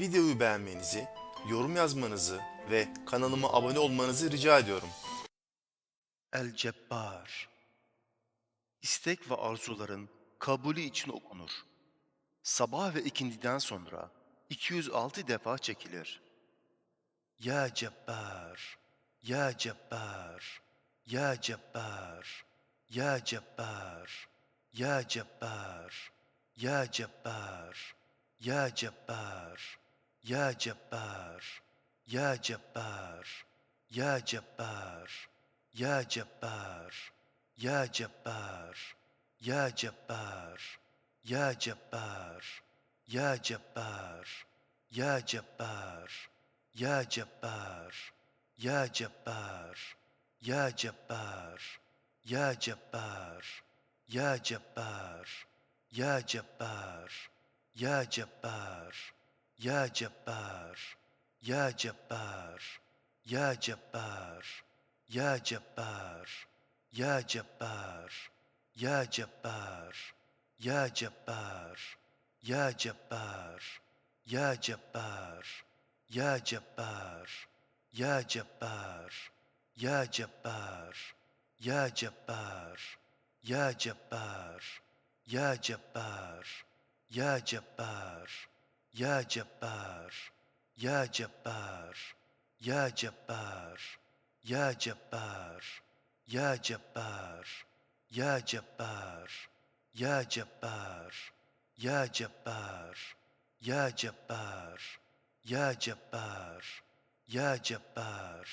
videoyu beğenmenizi, yorum yazmanızı ve kanalıma abone olmanızı rica ediyorum. El Cebbar İstek ve arzuların kabulü için okunur. Sabah ve ikindiden sonra 206 defa çekilir. Ya Cebbar, Ya Cebbar, Ya Cebbar, Ya Cebbar, Ya Cebbar, Ya Cebbar, Ya Cebbar. Ya Cebbar. Ya Cebbar, Ya Cebbar, Ya Cebbar, Ya Cebbar, Ya Cebbar, Ya Cebbar, Ya Cebbar, Ya Cebbar, Ya Cebbar, Ya Cebbar, Ya Cebbar, Ya Cebbar, Ya Cebbar, Ya Cebbar, Ya Cebbar, Ya Cebbar, Ya Cebbar, Ya Cebbar, Ya Cebbar, Ya Cebbar, Ya Cebbar, Ya Cebbar, Ya Cebbar, Ya Cebbar, Ya Cebbar, Ya Cebbar, Ya Cebbar, Ya Cebbar, Ya Cebbar, Ya Cebbar, Ya Cebbar, Ya Cebbar, Ya Cebbar, Ya Cebbar, Ya Cebbar, Ya Cebbar, Ya Cebbar, Ya Cebbar, Ya Cebbar, Ya Cebbar, Ya Cebbar, Ya Cebbar,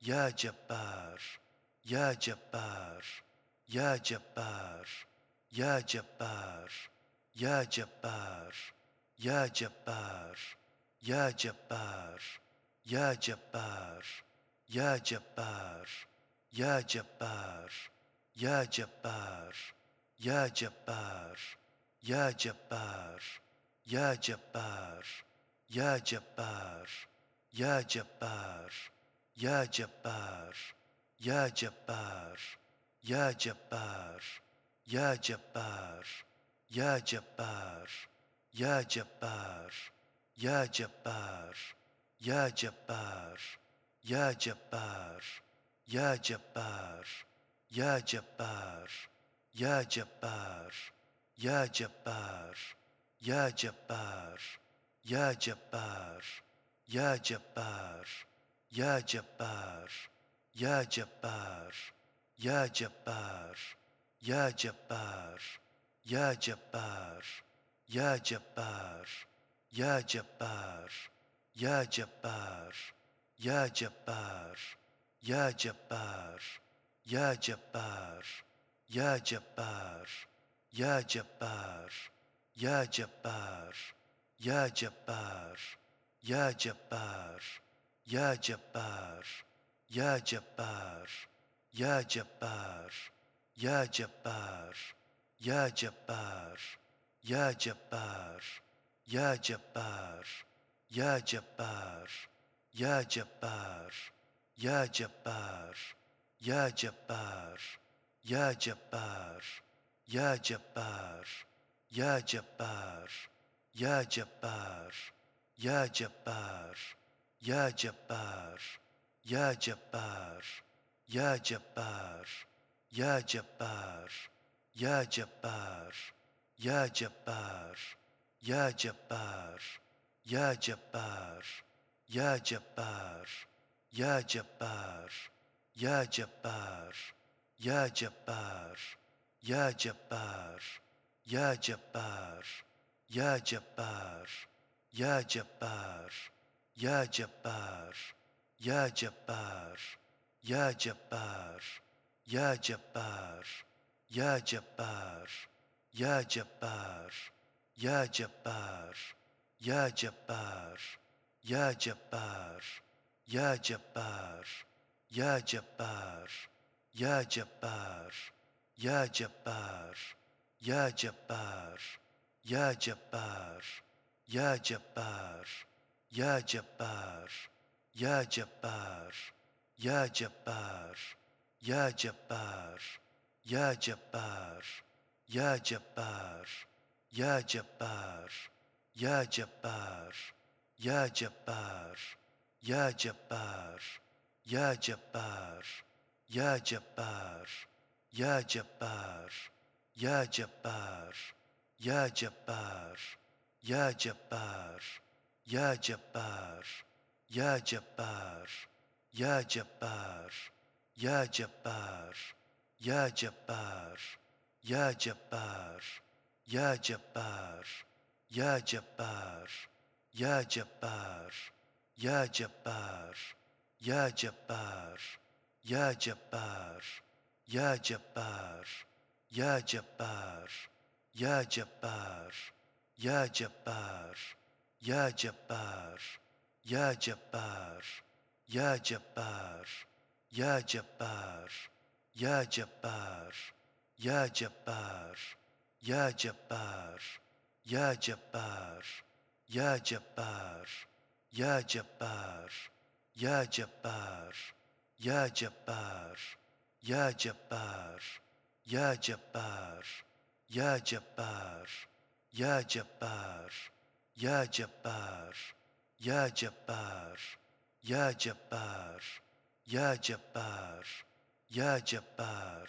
Ya Cebbar, Ya Cebbar, Ya Cebbar, Ya Cebbar, Ya Cebbar, Ya Cebbar, Ya Cebbar, Ya Cebbar, Ya Cebbar, Ya Cebbar, Ya Cebbar, Ya Cebbar, Ya Cebbar, Ya Cebbar, Ya Cebbar, Ya Cebbar, Ya Cebbar, Ya Cebbar, Ya Cebbar, Ya Cebbar, Ya Cebbar, Ya Cebbar, Ya Cebbar, Ya Cebbar, Ya Cebbar, Ya Cebbar, Ya Cebbar, Ya Cebbar, Ya Cebbar, Ya Cebbar, Ya Cebbar, Ya Cebbar, Ya Cebbar, Ya Cebbar, Ya Cebbar, Ya Cebbar, Ya Cebbar, Ya Cebbar, Ya Cebbar, Ya Cebbar, Ya Cebbar, Ya Cebbar, Ya Cebbar, Ya Cebbar, Ya Cebbar, Ya Cebbar, Ya Cebbar, Ya Cebbar, Ya Cebbar, Ya Cebbar, Ya Cebbar, Ya Cebbar, Ya Cebbar, Ya Cebbar, Ya Cebbar, Ya Cebbar, Ya Cebbar, Ya Cebbar, Ya Cebbar, Ya Cebbar, Ya Cebbar, Ya Cebbar, Ya Cebbar, Ya Cebbar, Ya Cebbar, Ya Cebbar, Ya Cebbar, Ya Cebbar, Ya Cebbar, Ya Cebbar, Ya Cebbar, Ya Cebbar, Ya Cebbar, Ya Cebbar, Ya Cebbar, Ya Cebbar, Ya Cebbar, Ya Cebbar, Ya Cebbar, Ya Cebbar, Ya Cebbar, Ya Cebbar, Ya Cebbar, Ya Cebbar, Ya Cebbar, Ya Cebbar, Ya Cebbar, Ya Cebbar, Ya Cebbar, Ya Cebbar, Ya Cebbar, Ya Cebbar, Ya Cebbar, Ya Cebbar, Ya Cebbar, Ya Cebbar, Ya Cebbar, Ya Cebbar, Ya Cebbar, Ya Cebbar, Ya Cebbar, Ya Cebbar, Ya Cebbar, Ya Cebbar, Ya Cebbar, Ya Cebbar, Ya Cebbar, Ya Cebbar, Ya Cebbar, Ya Cebbar, Ya Cebbar, Ya Cebbar, Ya Cebbar, Ya Cebbar, Ya Cebbar, Ya Cebbar, Ya Cebbar, Ya Cebbar, Ya Cebbar, Ya Cebbar, Ya Cebbar, Ya Cebbar, Ya Cebbar, Ya Cebbar, Ya Cebbar, Ya Cebbar, Ya Cebbar, Ya Cebbar, Ya Cebbar, Ya Cebbar, Ya Cebbar, Ya Cebbar, Ya Cebbar, Ya Cebbar, Ya Cebbar, Ya Cebbar, Ya Cebbar, Ya Cebbar, Ya Cebbar, Ya Cebbar, Ya Cebbar, Ya Cebbar, Ya Cebbar, Ya Cebbar, Ya Cebbar, Ya Cebbar, Ya Cebbar, Ya Cebbar, Ya Cebbar,